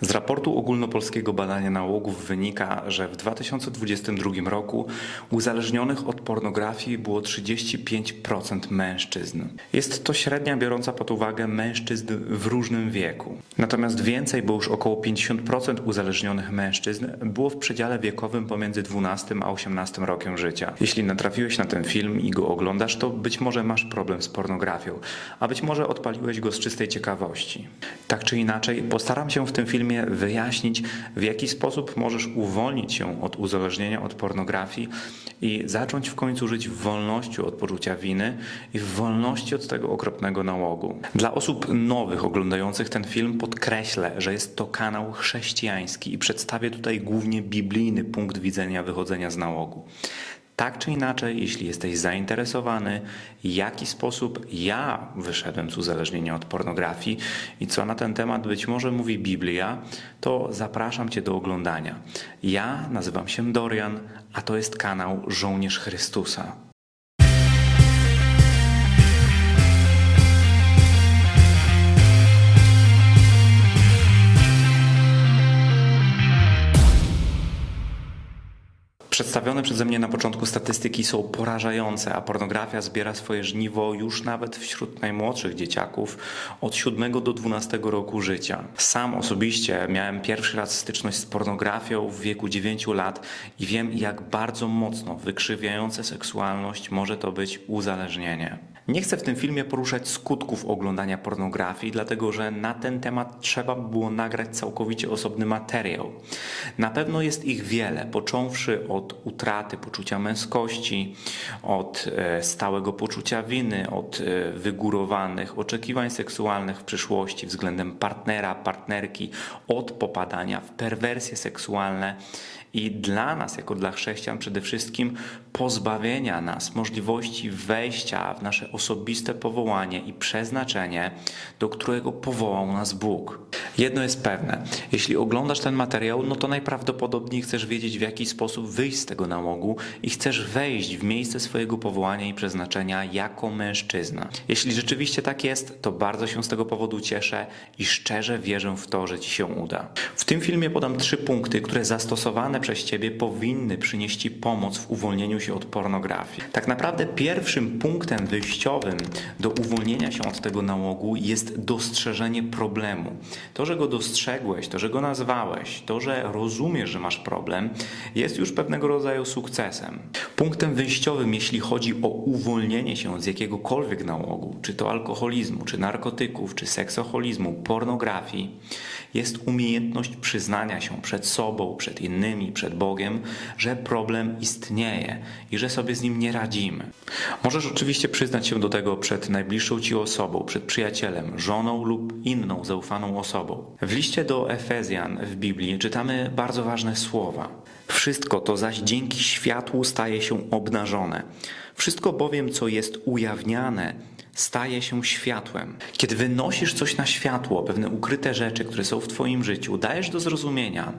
Z raportu ogólnopolskiego badania nałogów wynika, że w 2022 roku uzależnionych od pornografii było 35% mężczyzn. Jest to średnia biorąca pod uwagę mężczyzn w różnym wieku. Natomiast więcej, bo już około 50% uzależnionych mężczyzn było w przedziale wiekowym pomiędzy 12 a 18 rokiem życia. Jeśli natrafiłeś na ten film i go oglądasz, to być może masz problem z pornografią, a być może odpaliłeś go z czystej ciekawości. Tak czy inaczej, postaram się w tym filmie wyjaśnić, w jaki sposób możesz uwolnić się od uzależnienia od pornografii i zacząć w końcu żyć w wolności od poczucia winy i w wolności od tego okropnego nałogu. Dla osób nowych oglądających ten film podkreślę, że jest to kanał chrześcijański i przedstawię tutaj głównie biblijny punkt widzenia wychodzenia z nałogu. Tak czy inaczej, jeśli jesteś zainteresowany, jaki sposób ja wyszedłem z uzależnienia od pornografii i co na ten temat być może mówi Biblia, to zapraszam Cię do oglądania. Ja nazywam się Dorian, a to jest kanał Żołnierz Chrystusa. Przedstawione przeze mnie na początku statystyki są porażające, a pornografia zbiera swoje żniwo już nawet wśród najmłodszych dzieciaków od 7 do 12 roku życia. Sam osobiście miałem pierwszy raz styczność z pornografią w wieku 9 lat i wiem, jak bardzo mocno wykrzywiające seksualność może to być uzależnienie. Nie chcę w tym filmie poruszać skutków oglądania pornografii, dlatego że na ten temat trzeba by było nagrać całkowicie osobny materiał. Na pewno jest ich wiele, począwszy od utraty poczucia męskości, od e, stałego poczucia winy, od e, wygórowanych oczekiwań seksualnych w przyszłości względem partnera, partnerki, od popadania w perwersje seksualne i dla nas, jako dla chrześcijan, przede wszystkim pozbawienia nas możliwości wejścia w nasze osobiste powołanie i przeznaczenie, do którego powołał nas Bóg. Jedno jest pewne: jeśli oglądasz ten materiał, no to najprawdopodobniej chcesz wiedzieć, w jaki sposób wyjść z tego nałogu i chcesz wejść w miejsce swojego powołania i przeznaczenia jako mężczyzna. Jeśli rzeczywiście tak jest, to bardzo się z tego powodu cieszę i szczerze wierzę w to, że ci się uda. W tym filmie podam trzy punkty, które zastosowane przez ciebie powinny przynieść ci pomoc w uwolnieniu się od pornografii. Tak naprawdę pierwszym punktem wyjściowym do uwolnienia się od tego nałogu jest dostrzeżenie problemu. To, że go dostrzegłeś, to, że go nazwałeś, to, że rozumiesz, że masz problem, jest już pewnego rodzaju sukcesem. Punktem wyjściowym, jeśli chodzi o uwolnienie się z jakiegokolwiek nałogu, czy to alkoholizmu, czy narkotyków, czy seksoholizmu, pornografii, jest umiejętność przyznania się przed sobą, przed innymi, przed Bogiem, że problem istnieje i że sobie z nim nie radzimy. Możesz oczywiście przyznać się do tego przed najbliższą ci osobą, przed przyjacielem, żoną lub inną zaufaną osobą. W liście do Efezjan w Biblii czytamy bardzo ważne słowa. Wszystko to zaś dzięki światłu staje się obnażone. Wszystko bowiem, co jest ujawniane, staje się światłem. Kiedy wynosisz coś na światło, pewne ukryte rzeczy, które są w Twoim życiu, dajesz do zrozumienia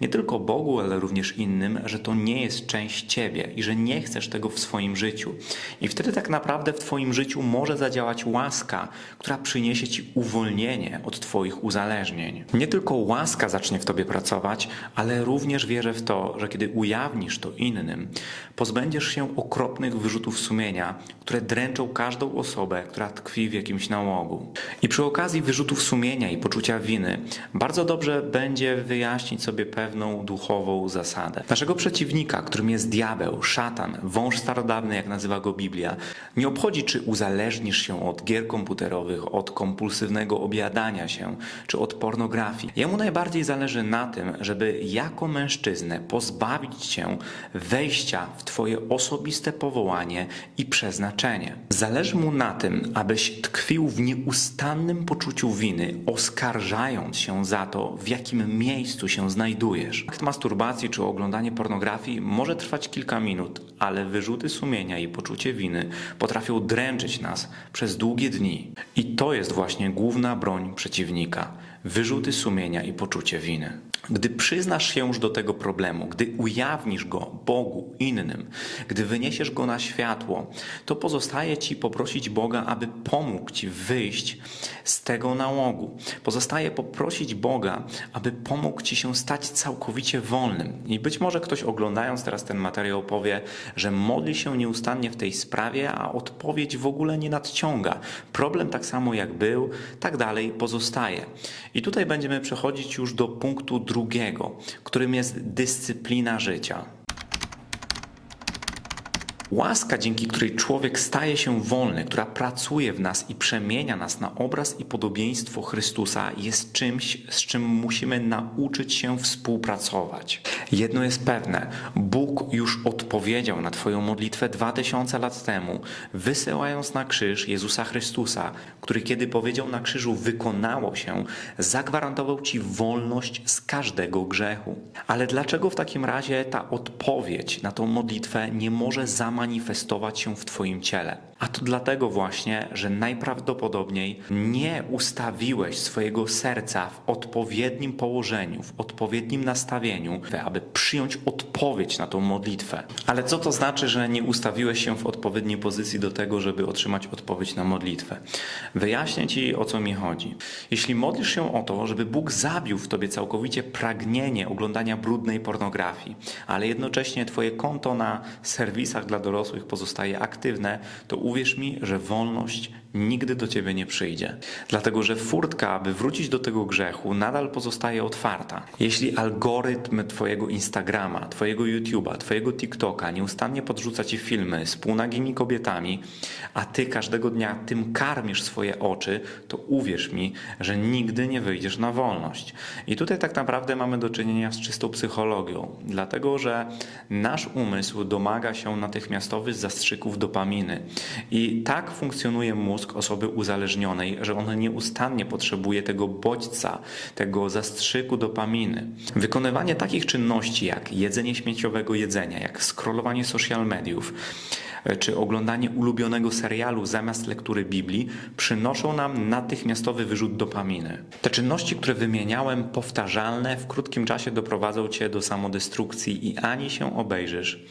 nie tylko Bogu, ale również innym, że to nie jest część Ciebie i że nie chcesz tego w swoim życiu. I wtedy tak naprawdę w Twoim życiu może zadziałać łaska, która przyniesie Ci uwolnienie od Twoich uzależnień. Nie tylko łaska zacznie w Tobie pracować, ale również wierzę w to, że kiedy ujawnisz to innym, pozbędziesz się okropnych wyrzutów sumienia, które dręczą każdą osobę, która tkwi w jakimś nałogu. I przy okazji wyrzutów sumienia i poczucia winy, bardzo dobrze będzie wyjaśnić sobie pewną duchową zasadę. Naszego przeciwnika, którym jest diabeł, szatan, wąż starodawny, jak nazywa go Biblia, nie obchodzi, czy uzależnisz się od gier komputerowych, od kompulsywnego obiadania się, czy od pornografii. Jemu najbardziej zależy na tym, żeby jako mężczyznę pozbawić cię wejścia w Twoje osobiste powołanie i przeznaczenie. Zależy mu na tym, abyś tkwił w nieustannym poczuciu winy, oskarżając się za to, w jakim miejscu się znajdujesz. Akt masturbacji czy oglądanie pornografii może trwać kilka minut, ale wyrzuty sumienia i poczucie winy potrafią dręczyć nas przez długie dni. I to jest właśnie główna broń przeciwnika wyrzuty sumienia i poczucie winy. Gdy przyznasz się już do tego problemu, gdy ujawnisz go Bogu, innym, gdy wyniesiesz go na światło, to pozostaje ci poprosić Boga, aby pomógł ci wyjść z tego nałogu. Pozostaje poprosić Boga, aby pomógł ci się stać całkowicie wolnym. I być może ktoś oglądając teraz ten materiał powie, że modli się nieustannie w tej sprawie, a odpowiedź w ogóle nie nadciąga. Problem tak samo jak był, tak dalej pozostaje. I tutaj będziemy przechodzić już do punktu drugiego, którym jest dyscyplina życia. Łaska, dzięki której człowiek staje się wolny, która pracuje w nas i przemienia nas na obraz i podobieństwo Chrystusa, jest czymś, z czym musimy nauczyć się współpracować. Jedno jest pewne: Bóg już odpowiedział na Twoją modlitwę dwa tysiące lat temu, wysyłając na krzyż Jezusa Chrystusa, który kiedy powiedział na krzyżu wykonało się, zagwarantował Ci wolność z każdego grzechu. Ale dlaczego w takim razie ta odpowiedź na tą modlitwę nie może zamknąć? Manifestować się w Twoim ciele. A to dlatego właśnie, że najprawdopodobniej nie ustawiłeś swojego serca w odpowiednim położeniu, w odpowiednim nastawieniu, aby przyjąć odpowiedź na tą modlitwę. Ale co to znaczy, że nie ustawiłeś się w odpowiedniej pozycji do tego, żeby otrzymać odpowiedź na modlitwę? Wyjaśnię Ci, o co mi chodzi. Jeśli modlisz się o to, żeby Bóg zabił w Tobie całkowicie pragnienie oglądania brudnej pornografii, ale jednocześnie Twoje konto na serwisach dla dorosłych pozostaje aktywne, to uwierz mi, że wolność nigdy do ciebie nie przyjdzie. Dlatego, że furtka, aby wrócić do tego grzechu, nadal pozostaje otwarta. Jeśli algorytm twojego Instagrama, twojego YouTube'a, twojego TikToka nieustannie podrzuca ci filmy z półnagimi kobietami, a ty każdego dnia tym karmisz swoje oczy, to uwierz mi, że nigdy nie wyjdziesz na wolność. I tutaj tak naprawdę mamy do czynienia z czystą psychologią, dlatego, że nasz umysł domaga się natychmiastowych zastrzyków dopaminy. I tak funkcjonuje mózg mózg osoby uzależnionej, że on nieustannie potrzebuje tego bodźca, tego zastrzyku dopaminy. Wykonywanie takich czynności jak jedzenie śmieciowego jedzenia, jak scrollowanie social mediów, czy oglądanie ulubionego serialu zamiast lektury Biblii przynoszą nam natychmiastowy wyrzut dopaminy. Te czynności, które wymieniałem, powtarzalne, w krótkim czasie doprowadzą cię do samodestrukcji i ani się obejrzysz,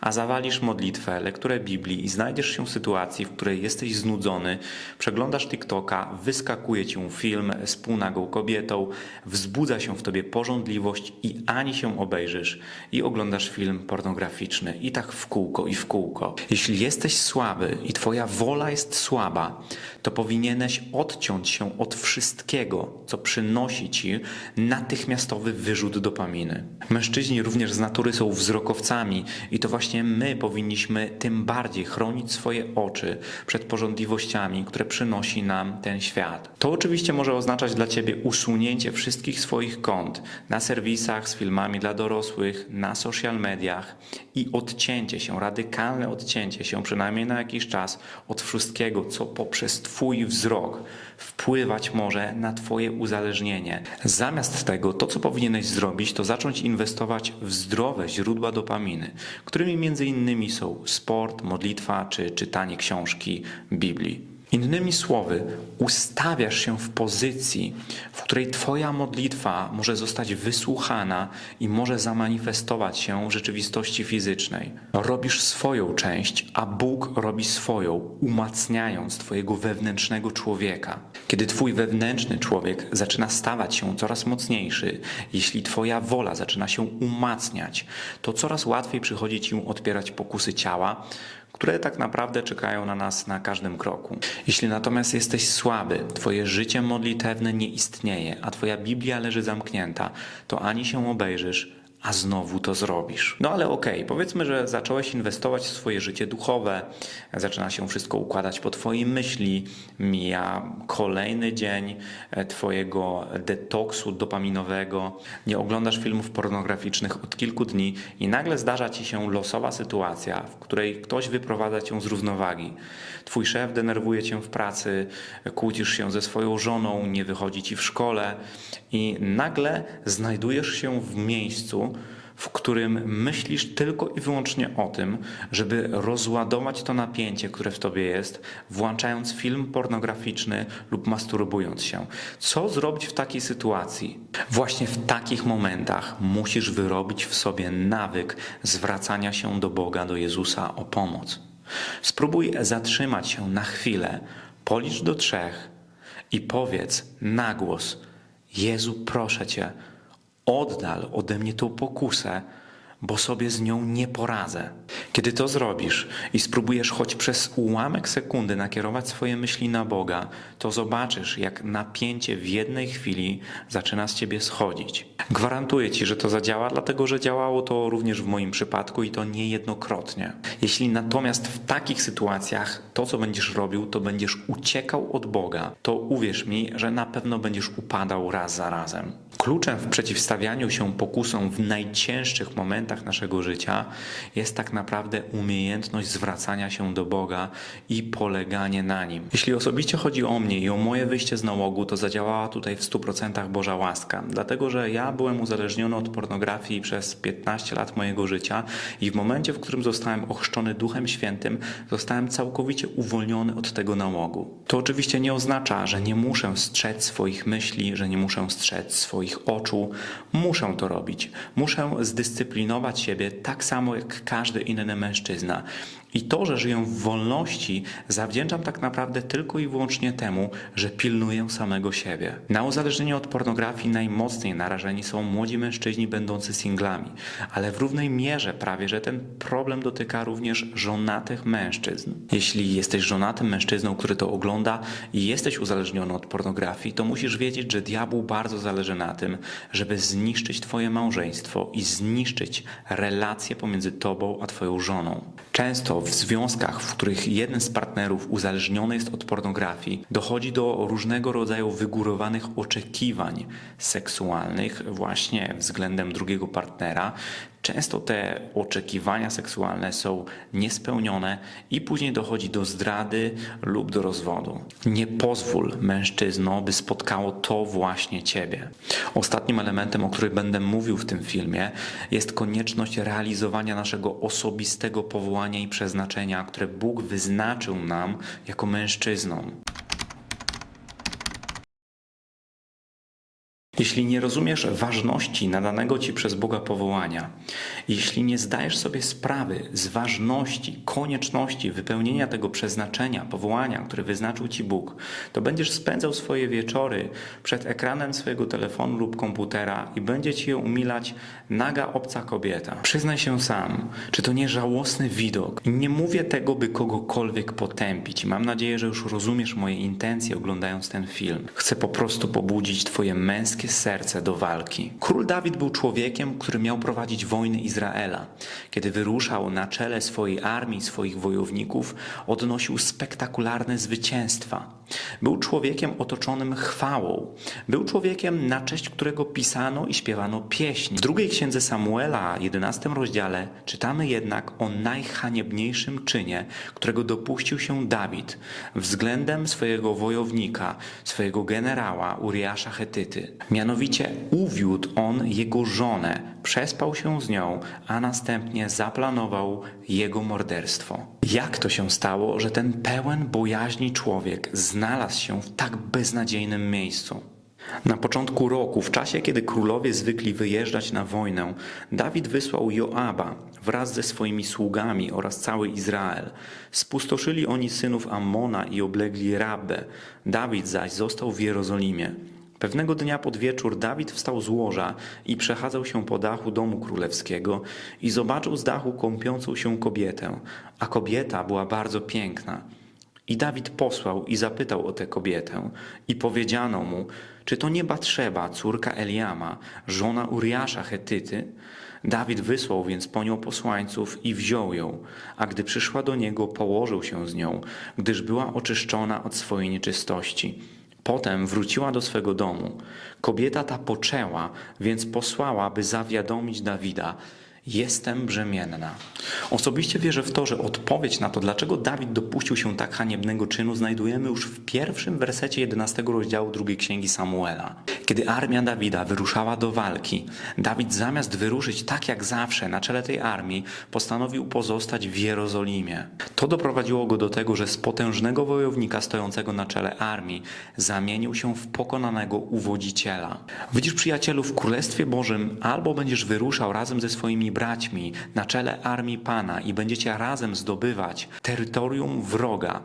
a zawalisz modlitwę, lekturę Biblii i znajdziesz się w sytuacji, w której jesteś znudzony, przeglądasz TikToka, wyskakuje ci film z półnagą kobietą, wzbudza się w tobie porządliwość i ani się obejrzysz i oglądasz film pornograficzny i tak w kółko i w kółko. Jeśli jesteś słaby i Twoja wola jest słaba, to powinieneś odciąć się od wszystkiego, co przynosi Ci natychmiastowy wyrzut dopaminy. Mężczyźni również z natury są wzrokowcami i to właśnie my powinniśmy tym bardziej chronić swoje oczy przed porządliwościami, które przynosi nam ten świat. To oczywiście może oznaczać dla Ciebie usunięcie wszystkich swoich kont na serwisach z filmami dla dorosłych, na social mediach i odcięcie się, radykalne odcięcie odcięcie się przynajmniej na jakiś czas od wszystkiego, co poprzez Twój wzrok wpływać może na Twoje uzależnienie. Zamiast tego, to co powinieneś zrobić, to zacząć inwestować w zdrowe źródła dopaminy, którymi między innymi są sport, modlitwa czy czytanie książki Biblii. Innymi słowy, ustawiasz się w pozycji, w której Twoja modlitwa może zostać wysłuchana i może zamanifestować się w rzeczywistości fizycznej. Robisz swoją część, a Bóg robi swoją, umacniając Twojego wewnętrznego człowieka. Kiedy Twój wewnętrzny człowiek zaczyna stawać się coraz mocniejszy, jeśli Twoja wola zaczyna się umacniać, to coraz łatwiej przychodzi Ci odpierać pokusy ciała, które tak naprawdę czekają na nas na każdym kroku. Jeśli natomiast jesteś słaby, Twoje życie modlitewne nie istnieje, a Twoja Biblia leży zamknięta, to ani się obejrzysz, a znowu to zrobisz. No ale okej, okay, powiedzmy, że zacząłeś inwestować w swoje życie duchowe, zaczyna się wszystko układać po Twojej myśli, mija kolejny dzień e, Twojego detoksu dopaminowego, nie oglądasz filmów pornograficznych od kilku dni i nagle zdarza Ci się losowa sytuacja, w której ktoś wyprowadza Cię z równowagi. Twój szef denerwuje Cię w pracy, kłócisz się ze swoją żoną, nie wychodzi Ci w szkole i nagle znajdujesz się w miejscu, w którym myślisz tylko i wyłącznie o tym, żeby rozładować to napięcie, które w tobie jest, włączając film pornograficzny lub masturbując się. Co zrobić w takiej sytuacji? Właśnie w takich momentach musisz wyrobić w sobie nawyk zwracania się do Boga, do Jezusa o pomoc. Spróbuj zatrzymać się na chwilę, policz do trzech i powiedz na głos: Jezu, proszę Cię, oddal ode mnie tą pokusę, bo sobie z nią nie poradzę. Kiedy to zrobisz i spróbujesz choć przez ułamek sekundy nakierować swoje myśli na Boga, to zobaczysz, jak napięcie w jednej chwili zaczyna z ciebie schodzić. Gwarantuję ci, że to zadziała, dlatego że działało to również w moim przypadku i to niejednokrotnie. Jeśli natomiast w takich sytuacjach to, co będziesz robił, to będziesz uciekał od Boga, to uwierz mi, że na pewno będziesz upadał raz za razem. Kluczem w przeciwstawianiu się pokusom w najcięższych momentach naszego życia jest tak naprawdę umiejętność zwracania się do Boga i poleganie na Nim. Jeśli osobiście chodzi o mnie i o moje wyjście z nałogu, to zadziałała tutaj w 100% Boża łaska, dlatego że ja byłem uzależniony od pornografii przez 15 lat mojego życia i w momencie, w którym zostałem ochrzczony Duchem Świętym, zostałem całkowicie uwolniony od tego nałogu. To oczywiście nie oznacza, że nie muszę strzec swoich myśli, że nie muszę strzec swoich oczu. Muszę to robić. Muszę zdyscyplinować siebie tak samo jak każdy inny mężczyzna. I to, że żyję w wolności, zawdzięczam tak naprawdę tylko i wyłącznie temu, że pilnuję samego siebie. Na uzależnienie od pornografii najmocniej narażeni są młodzi mężczyźni będący singlami, ale w równej mierze prawie, że ten problem dotyka również żonatych mężczyzn. Jeśli jesteś żonatym mężczyzną, który to ogląda i jesteś uzależniony od pornografii, to musisz wiedzieć, że diabłu bardzo zależy na tym, żeby zniszczyć twoje małżeństwo i zniszczyć relacje pomiędzy tobą a twoją żoną. Często w związkach, w których jeden z partnerów uzależniony jest od pornografii, dochodzi do różnego rodzaju wygórowanych oczekiwań seksualnych właśnie względem drugiego partnera. Często te oczekiwania seksualne są niespełnione i później dochodzi do zdrady lub do rozwodu. Nie pozwól mężczyzno, by spotkało to właśnie ciebie. Ostatnim elementem, o którym będę mówił w tym filmie, jest konieczność realizowania naszego osobistego powołania i przeznaczenia, które Bóg wyznaczył nam jako mężczyznom. Jeśli nie rozumiesz ważności nadanego ci przez Boga powołania, jeśli nie zdajesz sobie sprawy z ważności, konieczności wypełnienia tego przeznaczenia, powołania, które wyznaczył ci Bóg, to będziesz spędzał swoje wieczory przed ekranem swojego telefonu lub komputera i będzie ci je umilać naga obca kobieta. Przyznaj się sam, czy to nie żałosny widok? Nie mówię tego, by kogokolwiek potępić. Mam nadzieję, że już rozumiesz moje intencje oglądając ten film. Chcę po prostu pobudzić twoje męskie serce do walki. Król Dawid był człowiekiem, który miał prowadzić wojny Izraela. Kiedy wyruszał na czele swojej armii, swoich wojowników, odnosił spektakularne zwycięstwa. Był człowiekiem otoczonym chwałą. Był człowiekiem, na cześć którego pisano i śpiewano pieśni. W drugiej księdze Samuela, 11 rozdziale, czytamy jednak o najhaniebniejszym czynie, którego dopuścił się Dawid względem swojego wojownika, swojego generała Uriasza Chetyty. Mianowicie uwiódł on jego żonę, przespał się z nią, a następnie zaplanował jego morderstwo. Jak to się stało, że ten pełen bojaźni człowiek znalazł się w tak beznadziejnym miejscu? Na początku roku, w czasie kiedy królowie zwykli wyjeżdżać na wojnę, Dawid wysłał Joaba wraz ze swoimi sługami oraz cały Izrael. Spustoszyli oni synów Ammona i oblegli Rabbę. Dawid zaś został w Jerozolimie. Pewnego dnia pod wieczór Dawid wstał z łoża i przechadzał się po dachu domu królewskiego i zobaczył z dachu kąpiącą się kobietę, a kobieta była bardzo piękna. I Dawid posłał i zapytał o tę kobietę i powiedziano mu, czy to nie Batrzeba, córka Eliama, żona Uriasza Chetyty? Dawid wysłał więc po nią posłańców i wziął ją, a gdy przyszła do niego, położył się z nią, gdyż była oczyszczona od swojej nieczystości. Potem wróciła do swego domu. Kobieta ta poczęła, więc posłała, by zawiadomić Dawida. Jestem brzemienna. Osobiście wierzę w to, że odpowiedź na to, dlaczego Dawid dopuścił się tak haniebnego czynu, znajdujemy już w pierwszym wersecie 11 rozdziału drugiej księgi Samuela. Kiedy armia Dawida wyruszała do walki, Dawid zamiast wyruszyć tak jak zawsze na czele tej armii, postanowił pozostać w Jerozolimie. To doprowadziło go do tego, że z potężnego wojownika stojącego na czele armii zamienił się w pokonanego uwodziciela. Widzisz, przyjacielu, w Królestwie Bożym albo będziesz wyruszał razem ze swoimi braćmi na czele armii Pana i będziecie razem zdobywać terytorium wroga,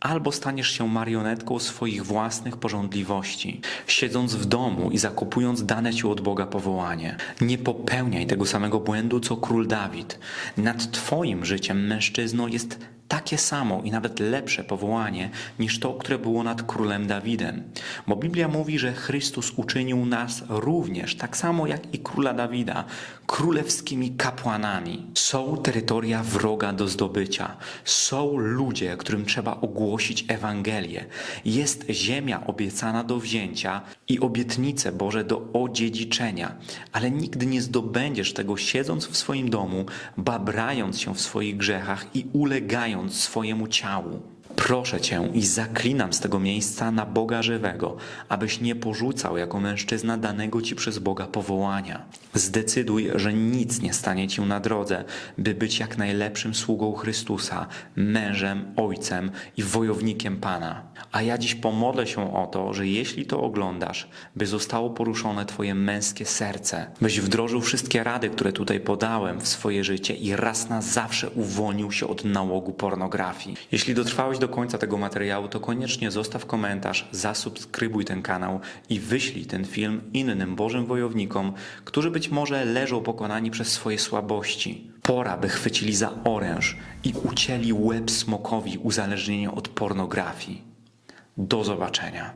albo staniesz się marionetką swoich własnych porządliwości, siedząc w domu i zakopując dane ci od Boga powołanie. Nie popełniaj tego samego błędu, co król Dawid. Nad twoim życiem, mężczyzno, jest takie samo i nawet lepsze powołanie niż to, które było nad królem Dawidem. Bo Biblia mówi, że Chrystus uczynił nas również, tak samo jak i króla Dawida, królewskimi kapłanami. Są terytoria wroga do zdobycia. Są ludzie, którym trzeba ogłosić Ewangelię. Jest ziemia obiecana do wzięcia i obietnice Boże do odziedziczenia. Ale nigdy nie zdobędziesz tego siedząc w swoim domu, babrając się w swoich grzechach i ulegając swojemu ciału. Proszę Cię i zaklinam z tego miejsca na Boga żywego, abyś nie porzucał jako mężczyzna danego Ci przez Boga powołania. Zdecyduj, że nic nie stanie Ci na drodze, by być jak najlepszym sługą Chrystusa, mężem, ojcem i wojownikiem Pana. A ja dziś pomodlę się o to, że jeśli to oglądasz, by zostało poruszone Twoje męskie serce, byś wdrożył wszystkie rady, które tutaj podałem w swoje życie i raz na zawsze uwolnił się od nałogu pornografii. Jeśli dotrwałeś do końca tego materiału, to koniecznie zostaw komentarz, zasubskrybuj ten kanał i wyślij ten film innym Bożym wojownikom, którzy być może leżą pokonani przez swoje słabości. Pora, by chwycili za oręż i ucięli łeb smokowi uzależnienia od pornografii. Do zobaczenia.